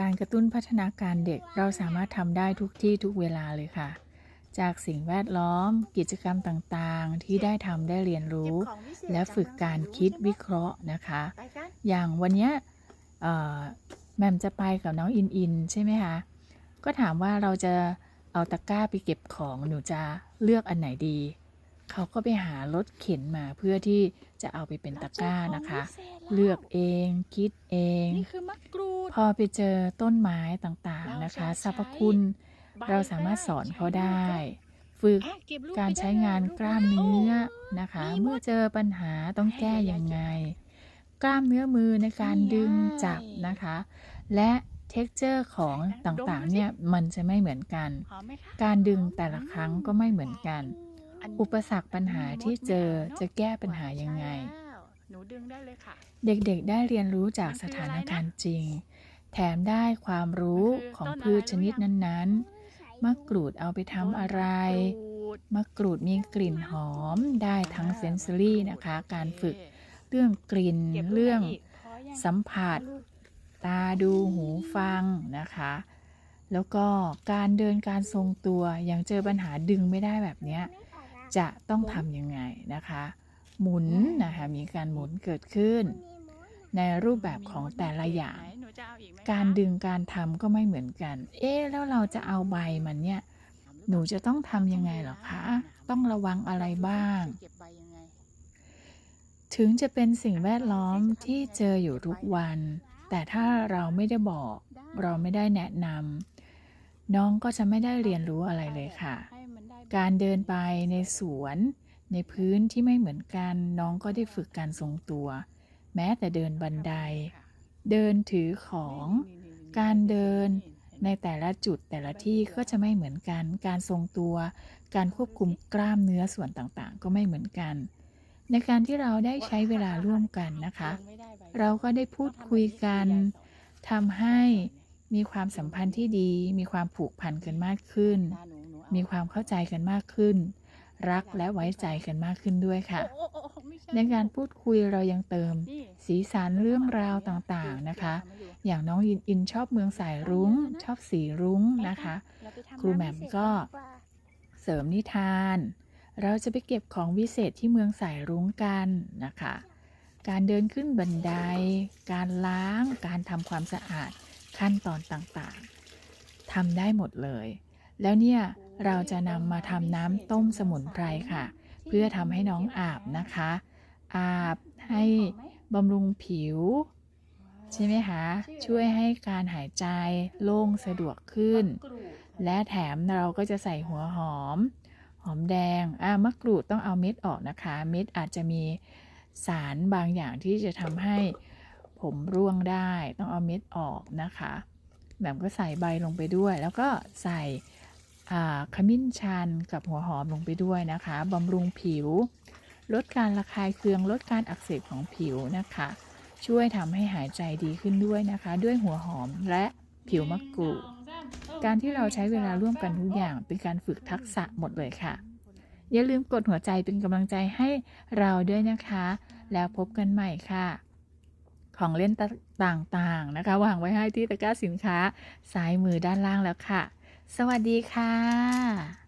การกระตุ้นพัฒนาการเด็กเราสามารถทำได้ทุกที่ทุกเวลาเลยค่ะ จากสิ่งแวดล้อม กิจกรรมต่างๆ ที่ได้ทำได้เรียนรู้ และฝึกการคิดวิเคราะห์นะคะ อย่างวันเนี้ยแม่มจะไปกับน้องอินอินใช่ไหมคะ ก็ถามว่าเราจะเอาตะกร้าไปเก็บของหนูจะเลือกอันไหนดี เขาก็ไปหารถเข็นมาเพื่อที่จะเอาไปเป็นตะกร้านะคะ เลือกเองคิดเองนี่คือมะกรูดพอไปเจอต้นไม้ต่างๆนะคะสรรพคุณเราสามารถสอนเขาได้ ฝึกอะเก็บลูการไปได้ใช้งานเลยกล้ามเนื้อโนะคะมีหมดเมื่อเจอปัญหาต้องแก้ยังไง กล้ามเนื้อมือในการนี่ดึงไงจับนะคะ และเท็กเจอร์ของดมต่างดูสิๆเนี่ยมันจะไม่เหมือนกันหอมไหมคะการดึงแต่ละครั้งก็ไม่เหมือนกัน อันนี้อุปสรรคปัญหาที่เจอจะแก้ปัญหายังไงใช่แล้วหนูดึงได้เลยค่ะ เด็กๆได้เรียนรู้จากมันสคือถาอะไรนนะการณ์จริง แถมได้ความรู้มันคือของต้นอะไรพืชชนิดรู้ยังนั้นๆ มะกรูดเอาไปทำอะไรต้นมะกรูดมะกรูดมีกลิ่นหอมได้ทั้งเซนซอรี่นะคะ การฝึกเรื่องกลิ่นก็บลูกเรื่องได้กพอยังสัมผัส ตาดูหูฟังนะคะ แล้วก็การเดินการทรงตัวอย่างเจอปัญหาดึงไม่ได้แบบเนี้ย จะต้องทำยังไงนะคะ หมุนนะคะมีการหมุนเกิดขึ้น ในรูปแบบของแต่ละอย่างไหนหนูจะเอาอีกไหมคะการดึงการทำก็ไม่เหมือนกัน เอ๊ะแล้วเราจะเอาใบมันเนี่ย หนูจะต้องทำยังไงเหรอคะ ต้องระวังอะไรบ้างเก็บใบยังไงถึงจะเป็นสิ่งแวดล้อมที่เจออยู่ทุกวัน แต่ถ้าเราไม่ได้บอก เราไม่ได้แนะนำน้องก็จะไม่ได้เรียนรู้อะไรเลยค่ะให้มันได้ การเดินไปในสวน ในพื้นที่ไม่เหมือนกัน น้องก็ได้ฝึกการทรงตัว แม้แต่เดินบันได เดินถือของ การเดินในแต่ละจุดแต่ละที่ก็จะไม่เหมือนกัน การทรงตัว การควบคุมกล้ามเนื้อส่วนต่างๆ ก็ไม่เหมือนกัน ในการที่เราได้ใช้เวลาร่วมกันนะคะ เราก็ได้พูดคุยกันทำให้มีความสัมพันธ์ที่ดี มีความผูกพันกันมากขึ้น มีความเข้าใจกันมากขึ้น รักและไว้ใจกันมากขึ้นด้วยค่ะ ในการพูดคุยเรายังเติม สีสันเรื่องราวต่างๆนะคะ อย่างน้องอินอินชอบเมืองสายรุ้ง ชอบสีรุ้งนะคะ ครูแหม่มก็เสริมนิทาน เราจะไปเก็บของวิเศษที่เมืองสายรุ้งกันนะคะ การเดินขึ้นบันได การล้าง การทำความสะอาดขั้นตอนต่างๆทำได้หมดเลย แล้วเนี่ย เราจะนำมาทำน้ำต้มสมุนไพรค่ะ เพื่อทำให้น้องอาบนะคะ อาบให้บำรุงผิว ใช่ไหมคะ ช่วยให้การหายใจโล่งสะดวกขึ้น และแถมเราก็จะใส่หัวหอม หอมแดงอ่ามะกรูดต้องเอาเม็ดออกนะคะ เม็ดอาจจะมีสารบางอย่างที่จะทำให้ผมร่วงได้ต้องเอาเม็ดออกนะคะแบบก็ใส่ใบลงไปด้วย แล้วก็ใส่ ขมิ้นชันกับหัวหอมลงไปด้วยนะคะบำรุงผิว ลดการระคายเคือง ลดการอักเสบของผิวนะคะ ช่วยทำให้หายใจดีขึ้นด้วยนะคะ ด้วยหัวหอมและผิวมะกรูดการที่เราใช้เวลาร่วมกันทุกอย่างเป็นการฝึกทักษะหมดเลยค่ะ อย่าลืมกดหัวใจเป็นกำลังใจให้เราด้วยนะคะ แล้วพบกันใหม่ค่ะ ของเล่นต่างๆนะคะ วางไว้ให้ที่ตะกร้าสินค้า ซ้ายมือด้านล่างแล้วค่ะ สวัสดีค่ะ